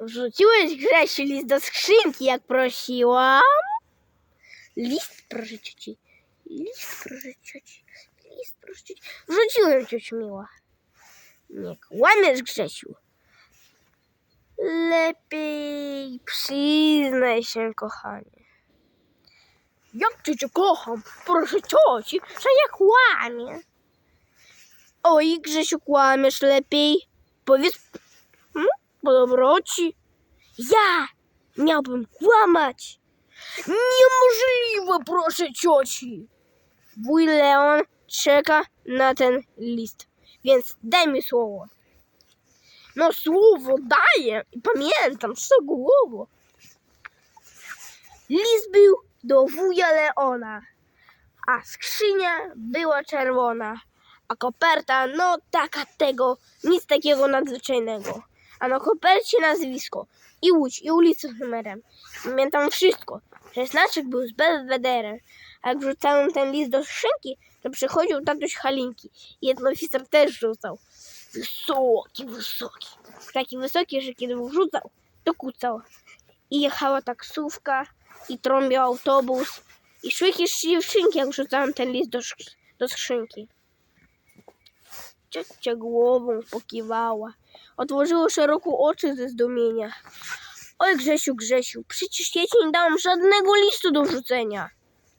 Wrzuciłeś Grzesiu list do skrzynki, jak prosiłam? List, proszę cioci. List, proszę cioci. List, proszę cioci. Wrzuciłem cioci miła. Nie kłamiesz, Grzesiu. Lepiej przyznaj się, kochanie. Jak cię cię kocham? Proszę cioci, że ja kłamię. Oj, Grzesiu, kłamiesz lepiej. Powiedz po dobroci. Ja miałbym kłamać. Niemożliwe, proszę cioci. Wuj Leon czeka na ten list, więc daj mi słowo. No słowo daję i pamiętam szczegółowo. List był do wuja Leona, a skrzynia była czerwona, a koperta no taka tego, nic takiego nadzwyczajnego. A na kopercie nazwisko i łódź i ulicę z numerem. Pamiętam wszystko, że znaczek był z Belwederem. A jak wrzucałem ten list do skrzynki, to przychodził tatuś Halinki. I jeden oficer też rzucał. Wysoki, wysoki. Taki wysoki, że kiedy wrzucał, to kucał. I jechała taksówka, i trąbił autobus. I szły jakieś dziewczynki, jak wrzucałem ten list do, do skrzynki. Ciocia głową pokiwała. Otworzyło szeroko oczy ze zdumienia. Oj, Grzesiu, Grzesiu, przecież ja ci nie dałam żadnego listu do wrzucenia.